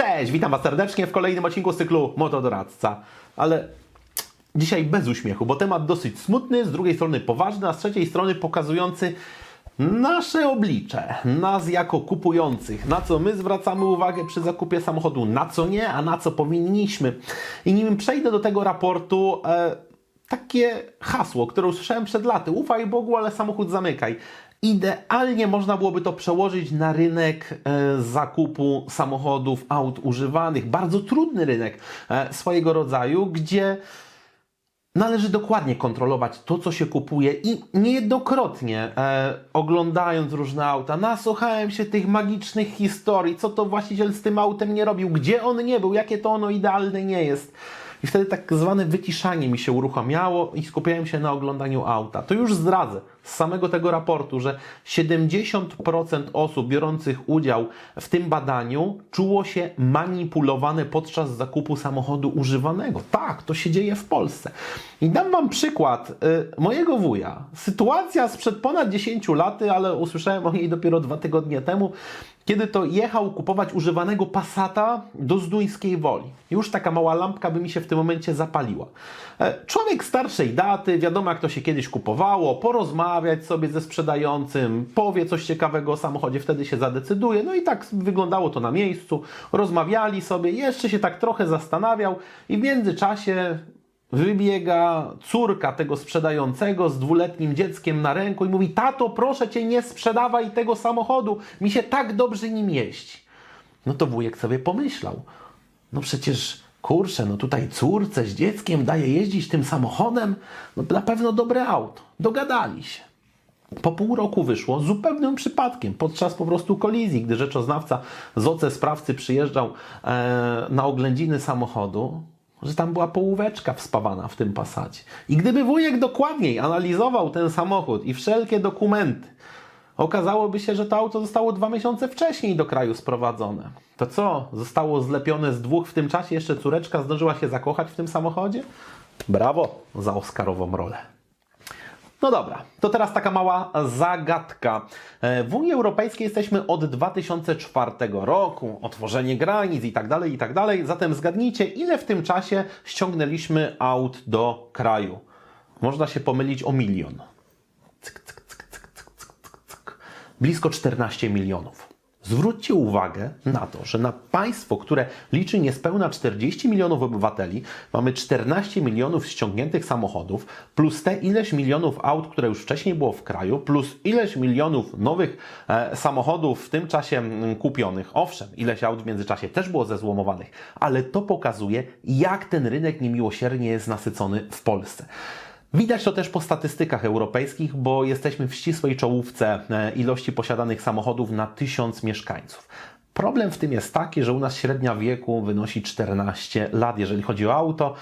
Cześć, witam Was serdecznie w kolejnym odcinku z cyklu Motodoradca. Ale dzisiaj bez uśmiechu, bo temat dosyć smutny, z drugiej strony poważny, a z trzeciej strony pokazujący nasze oblicze, nas jako kupujących, na co my zwracamy uwagę przy zakupie samochodu, na co nie, a na co powinniśmy. I nim przejdę do tego raportu, e, takie hasło, które usłyszałem przed laty, ufaj Bogu, ale samochód zamykaj. Idealnie można byłoby to przełożyć na rynek e, zakupu samochodów, aut używanych. Bardzo trudny rynek e, swojego rodzaju, gdzie należy dokładnie kontrolować to, co się kupuje i niejednokrotnie e, oglądając różne auta, nasłuchałem się tych magicznych historii, co to właściciel z tym autem nie robił, gdzie on nie był, jakie to ono idealne nie jest. I wtedy tak zwane wyciszanie mi się uruchamiało i skupiałem się na oglądaniu auta. To już zdradzę z samego tego raportu, że 70% osób biorących udział w tym badaniu czuło się manipulowane podczas zakupu samochodu używanego. Tak, to się dzieje w Polsce. I dam Wam przykład y, mojego wuja. Sytuacja sprzed ponad 10 lat, ale usłyszałem o niej dopiero dwa tygodnie temu, kiedy to jechał kupować używanego Passata do Zduńskiej Woli. Już taka mała lampka by mi się w tym momencie zapaliła. E, Człowiek starszej daty, wiadomo jak to się kiedyś kupowało, porozmawiać sobie ze sprzedającym, powie coś ciekawego o samochodzie, wtedy się zadecyduje. No i tak wyglądało to na miejscu. Rozmawiali sobie, jeszcze się tak trochę zastanawiał i w międzyczasie wybiega córka tego sprzedającego z dwuletnim dzieckiem na ręku i mówi: Tato, proszę cię, nie sprzedawaj tego samochodu, mi się tak dobrze nim jeździ. No to wujek sobie pomyślał: No przecież kurczę, no tutaj córce z dzieckiem daje jeździć tym samochodem, no na pewno dobre auto. Dogadali się. Po pół roku wyszło zupełnym przypadkiem, podczas po prostu kolizji, gdy rzeczoznawca z OC sprawcy przyjeżdżał e, na oględziny samochodu, że tam była połóweczka wspawana w tym pasacie. I gdyby wujek dokładniej analizował ten samochód i wszelkie dokumenty, okazałoby się, że to auto zostało dwa miesiące wcześniej do kraju sprowadzone. To co? Zostało zlepione z dwóch w tym czasie, jeszcze córeczka zdążyła się zakochać w tym samochodzie? Brawo za Oscarową rolę. No dobra, to teraz taka mała zagadka. E, W Unii Europejskiej jesteśmy od 2004 roku, otworzenie granic i tak dalej, i tak dalej. Zatem zgadnijcie, ile w tym czasie ściągnęliśmy aut do kraju. Można się pomylić o milion. Cyk, cyk. Blisko 14 milionów. Zwróćcie uwagę na to, że na państwo, które liczy niespełna 40 milionów obywateli, mamy 14 milionów ściągniętych samochodów, plus te ileś milionów aut, które już wcześniej było w kraju, plus ileś milionów nowych e, samochodów w tym czasie kupionych. Owszem, ileś aut w międzyczasie też było zezłomowanych, ale to pokazuje, jak ten rynek niemiłosiernie jest nasycony w Polsce. Widać to też po statystykach europejskich, bo jesteśmy w ścisłej czołówce e, ilości posiadanych samochodów na tysiąc mieszkańców. Problem w tym jest taki, że u nas średnia wieku wynosi 14 lat, jeżeli chodzi o auto.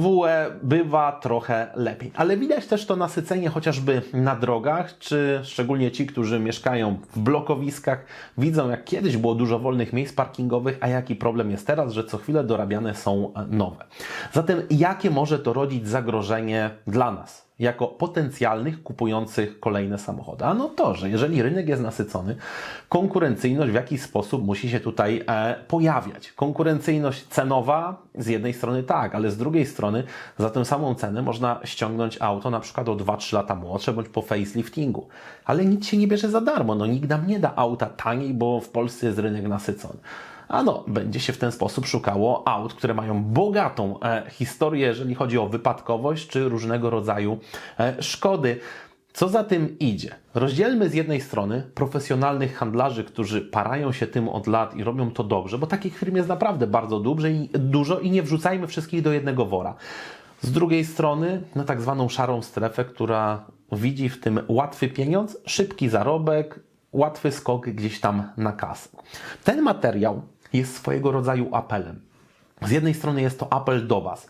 WE bywa trochę lepiej, ale widać też to nasycenie chociażby na drogach, czy szczególnie ci, którzy mieszkają w blokowiskach, widzą jak kiedyś było dużo wolnych miejsc parkingowych, a jaki problem jest teraz, że co chwilę dorabiane są nowe. Zatem jakie może to rodzić zagrożenie dla nas? jako potencjalnych kupujących kolejne samochody. Ano to, że jeżeli rynek jest nasycony, konkurencyjność w jakiś sposób musi się tutaj e, pojawiać. Konkurencyjność cenowa z jednej strony tak, ale z drugiej strony za tę samą cenę można ściągnąć auto na przykład o 2-3 lata młodsze bądź po faceliftingu. Ale nic się nie bierze za darmo. No nikt nam nie da auta taniej, bo w Polsce jest rynek nasycony. Ano, będzie się w ten sposób szukało aut, które mają bogatą e, historię, jeżeli chodzi o wypadkowość czy różnego rodzaju e, szkody. Co za tym idzie? Rozdzielmy z jednej strony profesjonalnych handlarzy, którzy parają się tym od lat i robią to dobrze, bo takich firm jest naprawdę bardzo dużo i, nie wrzucajmy wszystkich do jednego wora. Z drugiej strony na tak zwaną szarą strefę, która widzi w tym łatwy pieniądz, szybki zarobek, łatwy skok gdzieś tam na kasę. Ten materiał jest swojego rodzaju apelem. Z jednej strony jest to apel do Was,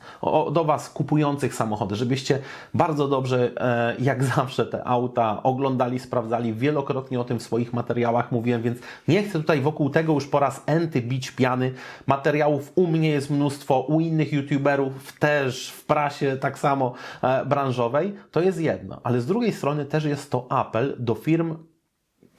do Was kupujących samochody, żebyście bardzo dobrze, e, jak zawsze, te auta oglądali, sprawdzali. Wielokrotnie o tym w swoich materiałach mówiłem, więc nie chcę tutaj wokół tego już po raz enty bić piany. Materiałów u mnie jest mnóstwo, u innych YouTuberów też, w prasie tak samo e, branżowej. To jest jedno, ale z drugiej strony też jest to apel do firm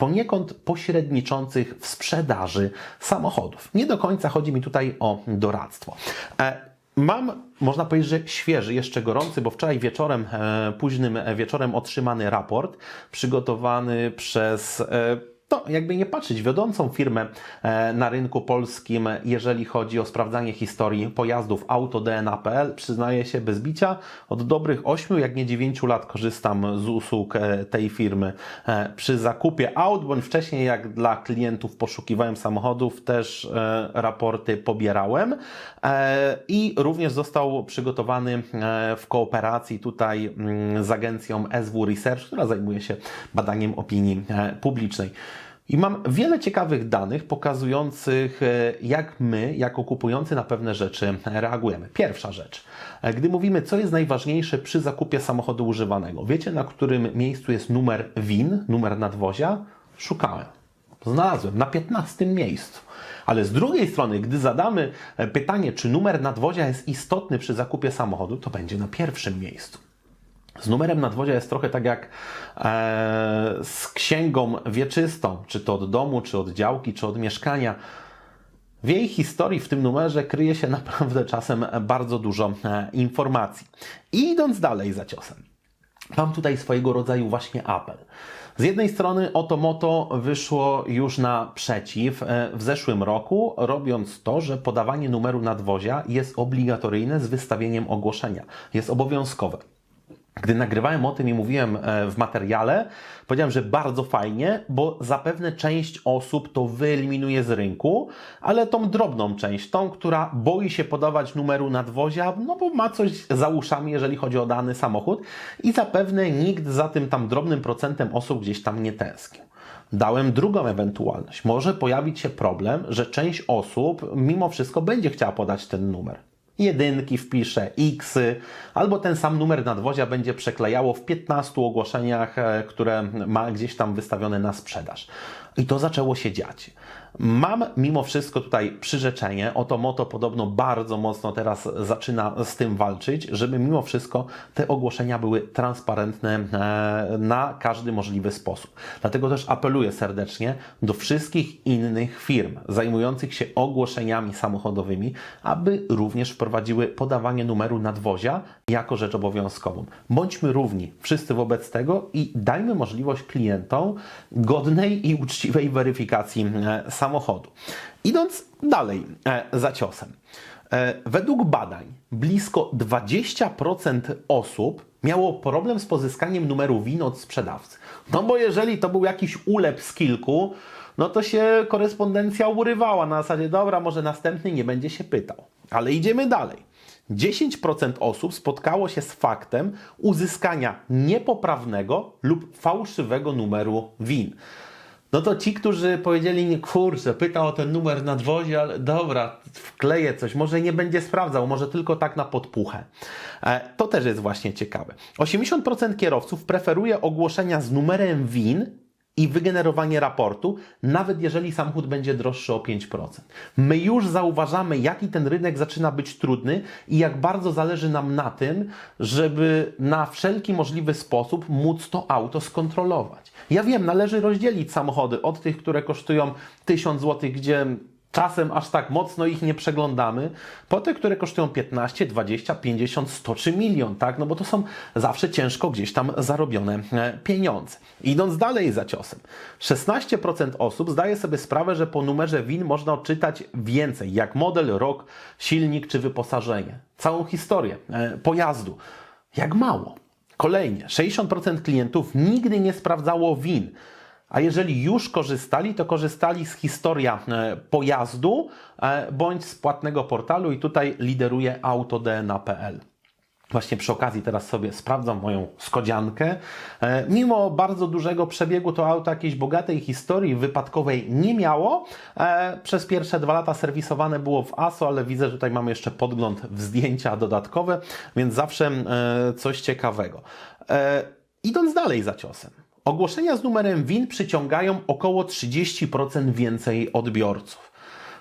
poniekąd pośredniczących w sprzedaży samochodów. Nie do końca chodzi mi tutaj o doradztwo. E, Mam, można powiedzieć, że świeży, jeszcze gorący, bo wczoraj wieczorem, e, późnym wieczorem otrzymany raport przygotowany przez e, to jakby nie patrzeć, wiodącą firmę e, na rynku polskim, jeżeli chodzi o sprawdzanie historii pojazdów autodna.pl, przyznaję się bez bicia, od dobrych 8, jak nie 9 lat korzystam z usług e, tej firmy e, przy zakupie aut, bądź wcześniej jak dla klientów poszukiwałem samochodów, też raporty pobierałem i również został przygotowany w kooperacji tutaj mm, z agencją SW Research, która zajmuje się badaniem opinii publicznej. I mam wiele ciekawych danych pokazujących, e, jak my, jako kupujący na pewne rzeczy, reagujemy. Pierwsza rzecz. E, Gdy mówimy, co jest najważniejsze przy zakupie samochodu używanego, wiecie, na którym miejscu jest numer WIN, numer nadwozia? Szukałem. Znalazłem na 15 miejscu. Ale z drugiej strony, gdy zadamy e, pytanie, czy numer nadwozia jest istotny przy zakupie samochodu, to będzie na pierwszym miejscu. Z numerem nadwozia jest trochę tak jak e, z księgą wieczystą, czy to od domu, czy od działki, czy od mieszkania. W jej historii, w tym numerze, kryje się naprawdę czasem bardzo dużo e, informacji. I idąc dalej za ciosem, mam tutaj swojego rodzaju właśnie apel. Z jednej strony Otomoto wyszło już naprzeciw e, w zeszłym roku, robiąc to, że podawanie numeru nadwozia jest obligatoryjne z wystawieniem ogłoszenia. Jest obowiązkowe. Gdy nagrywałem o tym i mówiłem e, w materiale, powiedziałem, że bardzo fajnie, bo zapewne część osób to wyeliminuje z rynku, ale tą drobną część, tą, która boi się podawać numeru nadwozia, no bo ma coś za uszami, jeżeli chodzi o dany samochód i zapewne nikt za tym tam drobnym procentem osób gdzieś tam nie tęsknił. Dałem drugą ewentualność. Może pojawić się problem, że część osób mimo wszystko będzie chciała podać ten numer jedynki wpisze, xy, albo ten sam numer nadwozia będzie przeklejało w 15 ogłoszeniach, e, które ma gdzieś tam wystawione na sprzedaż. I to zaczęło się dziać. Mam mimo wszystko tutaj przyrzeczenie, oto Moto podobno bardzo mocno teraz zaczyna z tym walczyć, żeby mimo wszystko te ogłoszenia były transparentne e, na każdy możliwy sposób. Dlatego też apeluję serdecznie do wszystkich innych firm zajmujących się ogłoszeniami samochodowymi, aby również wprowadziły podawanie numeru nadwozia jako rzecz obowiązkową. Bądźmy równi wszyscy wobec tego i dajmy możliwość klientom godnej i uczciwej weryfikacji e, samochodu. Idąc dalej e, za ciosem. E, Według badań blisko 20% osób miało problem z pozyskaniem numeru WIN od sprzedawcy. No bo jeżeli to był jakiś ulep z kilku, no to się korespondencja urywała na zasadzie, dobra, może następny nie będzie się pytał. Ale idziemy dalej. 10% osób spotkało się z faktem uzyskania niepoprawnego lub fałszywego numeru WIN. No to ci, którzy powiedzieli, kurczę, pytał o ten numer nadwozie, ale dobra, wkleję coś, może nie będzie sprawdzał, może tylko tak na podpuchę. E, To też jest właśnie ciekawe. 80% kierowców preferuje ogłoszenia z numerem WIN i wygenerowanie raportu, nawet jeżeli samochód będzie droższy o 5%. My już zauważamy, jaki ten rynek zaczyna być trudny i jak bardzo zależy nam na tym, żeby na wszelki możliwy sposób móc to auto skontrolować. Ja wiem, należy rozdzielić samochody od tych, które kosztują 1000 zł, gdzie czasem aż tak mocno ich nie przeglądamy, po te, które kosztują 15, 20, 50, 100 czy milion, tak? No bo to są zawsze ciężko gdzieś tam zarobione e, pieniądze. Idąc dalej za ciosem, 16% osób zdaje sobie sprawę, że po numerze WIN można odczytać więcej, jak model, rok, silnik czy wyposażenie. Całą historię e, pojazdu. Jak mało. Kolejnie, 60% klientów nigdy nie sprawdzało WIN. A jeżeli już korzystali, to korzystali z historia e, pojazdu e, bądź z płatnego portalu i tutaj lideruje autodna.pl. Właśnie przy okazji teraz sobie sprawdzam moją Skodziankę. E, Mimo bardzo dużego przebiegu to auto jakiejś bogatej historii wypadkowej nie miało. Przez pierwsze dwa lata serwisowane było w ASO, ale widzę, że tutaj mamy jeszcze podgląd w zdjęcia dodatkowe, więc zawsze coś ciekawego. Idąc dalej za ciosem. Ogłoszenia z numerem WIN przyciągają około 30% więcej odbiorców.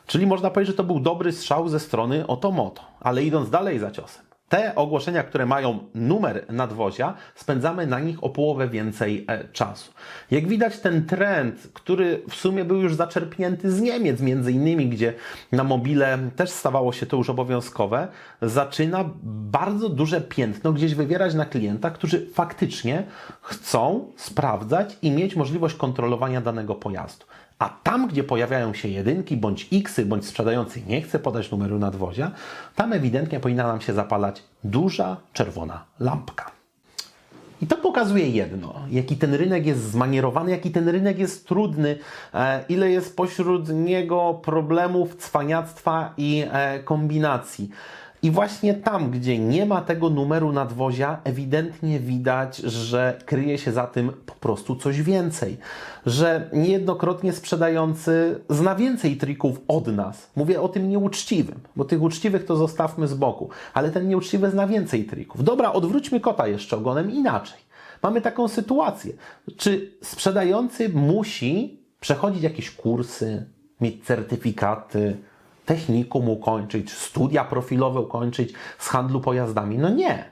Czyli można powiedzieć, że to był dobry strzał ze strony Otomoto. Ale idąc dalej za ciosem. Te ogłoszenia, które mają numer nadwozia, spędzamy na nich o połowę więcej e, czasu. Jak widać, ten trend, który w sumie był już zaczerpnięty z Niemiec, między innymi, gdzie na mobile też stawało się to już obowiązkowe, zaczyna bardzo duże piętno gdzieś wywierać na klientach, którzy faktycznie chcą sprawdzać i mieć możliwość kontrolowania danego pojazdu. A tam, gdzie pojawiają się jedynki bądź xy, bądź sprzedający nie chce podać numeru nadwozia, tam ewidentnie powinna nam się zapalać duża czerwona lampka. I to pokazuje jedno, jaki ten rynek jest zmanierowany, jaki ten rynek jest trudny, e, ile jest pośród niego problemów, cwaniactwa i e, kombinacji. I właśnie tam, gdzie nie ma tego numeru nadwozia, ewidentnie widać, że kryje się za tym po prostu coś więcej. Że niejednokrotnie sprzedający zna więcej trików od nas. Mówię o tym nieuczciwym, bo tych uczciwych to zostawmy z boku, ale ten nieuczciwy zna więcej trików. Dobra, odwróćmy kota jeszcze ogonem inaczej. Mamy taką sytuację. Czy sprzedający musi przechodzić jakieś kursy, mieć certyfikaty, technikum ukończyć, studia profilowe ukończyć z handlu pojazdami? No nie.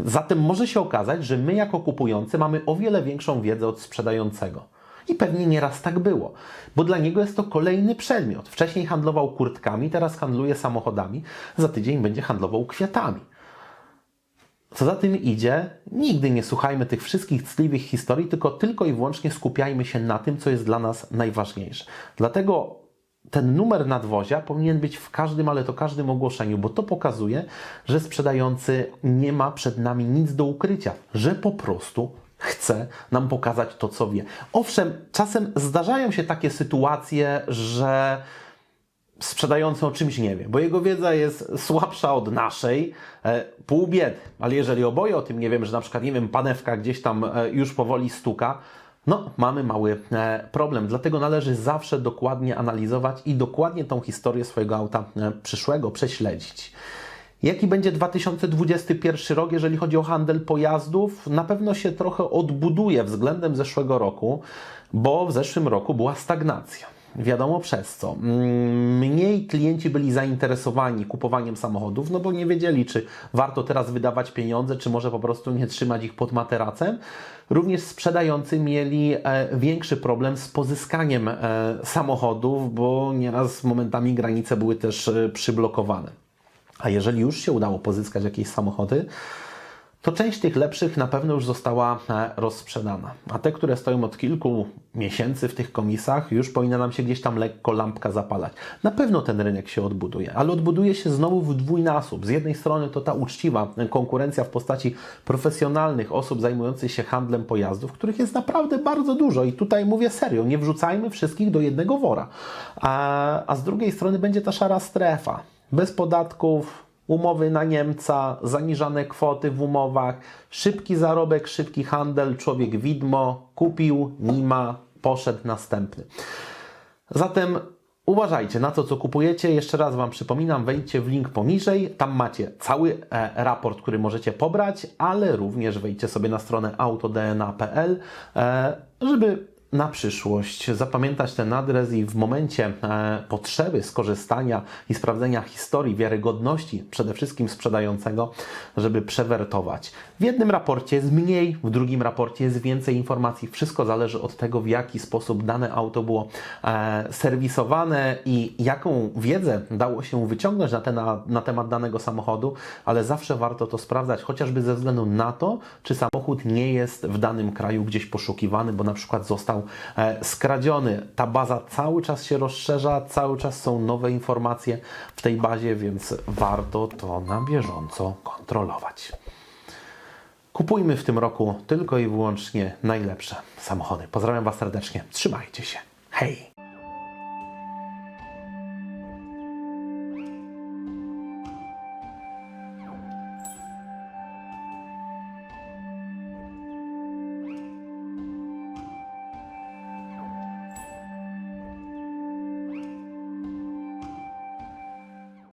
Zatem może się okazać, że my jako kupujący mamy o wiele większą wiedzę od sprzedającego. I pewnie nieraz tak było, bo dla niego jest to kolejny przedmiot. Wcześniej handlował kurtkami, teraz handluje samochodami, za tydzień będzie handlował kwiatami. Co za tym idzie, nigdy nie słuchajmy tych wszystkich ctliwych historii, tylko tylko i wyłącznie skupiajmy się na tym, co jest dla nas najważniejsze. Dlatego ten numer nadwozia powinien być w każdym, ale to każdym ogłoszeniu, bo to pokazuje, że sprzedający nie ma przed nami nic do ukrycia, że po prostu chce nam pokazać to, co wie. Owszem, czasem zdarzają się takie sytuacje, że sprzedający o czymś nie wie, bo jego wiedza jest słabsza od naszej, e, pół biedy. Ale jeżeli oboje o tym nie wiemy, że na przykład, nie wiem, panewka gdzieś tam e, już powoli stuka, no, mamy mały e, problem. Dlatego należy zawsze dokładnie analizować i dokładnie tą historię swojego auta e, przyszłego prześledzić. Jaki będzie 2021 rok, jeżeli chodzi o handel pojazdów? Na pewno się trochę odbuduje względem zeszłego roku, bo w zeszłym roku była stagnacja. Wiadomo przez co. Mm, Mniej klienci byli zainteresowani kupowaniem samochodów, no bo nie wiedzieli, czy warto teraz wydawać pieniądze, czy może po prostu nie trzymać ich pod materacem. Również sprzedający mieli e, większy problem z pozyskaniem e, samochodów, bo nieraz momentami granice były też e, przyblokowane. A jeżeli już się udało pozyskać jakieś samochody, to część tych lepszych na pewno już została e, rozsprzedana. A te, które stoją od kilku miesięcy w tych komisach, już powinna nam się gdzieś tam lekko lampka zapalać. Na pewno ten rynek się odbuduje, ale odbuduje się znowu w dwójnasób. Z jednej strony to ta uczciwa konkurencja w postaci profesjonalnych osób zajmujących się handlem pojazdów, których jest naprawdę bardzo dużo i tutaj mówię serio, nie wrzucajmy wszystkich do jednego wora. A, a z drugiej strony będzie ta szara strefa. Bez podatków, umowy na Niemca, zaniżane kwoty w umowach, szybki zarobek, szybki handel, człowiek widmo, kupił, nie ma, poszedł następny. Zatem uważajcie na to, co kupujecie. Jeszcze raz Wam przypominam, wejdźcie w link poniżej. Tam macie cały e, raport, który możecie pobrać, ale również wejdźcie sobie na stronę autodna.pl, e, żeby na przyszłość zapamiętać ten adres i w momencie e, potrzeby skorzystania i sprawdzenia historii, wiarygodności przede wszystkim sprzedającego, żeby przewertować. W jednym raporcie jest mniej, w drugim raporcie jest więcej informacji. Wszystko zależy od tego, w jaki sposób dane auto było e, serwisowane i jaką wiedzę dało się wyciągnąć na, ten, na, na temat danego samochodu, ale zawsze warto to sprawdzać, chociażby ze względu na to, czy samochód nie jest w danym kraju gdzieś poszukiwany, bo na przykład został e, skradziony. Ta baza cały czas się rozszerza, cały czas są nowe informacje w tej bazie, więc warto to na bieżąco kontrolować. Kupujmy w tym roku tylko i wyłącznie najlepsze samochody. Pozdrawiam Was serdecznie. Trzymajcie się. Hej!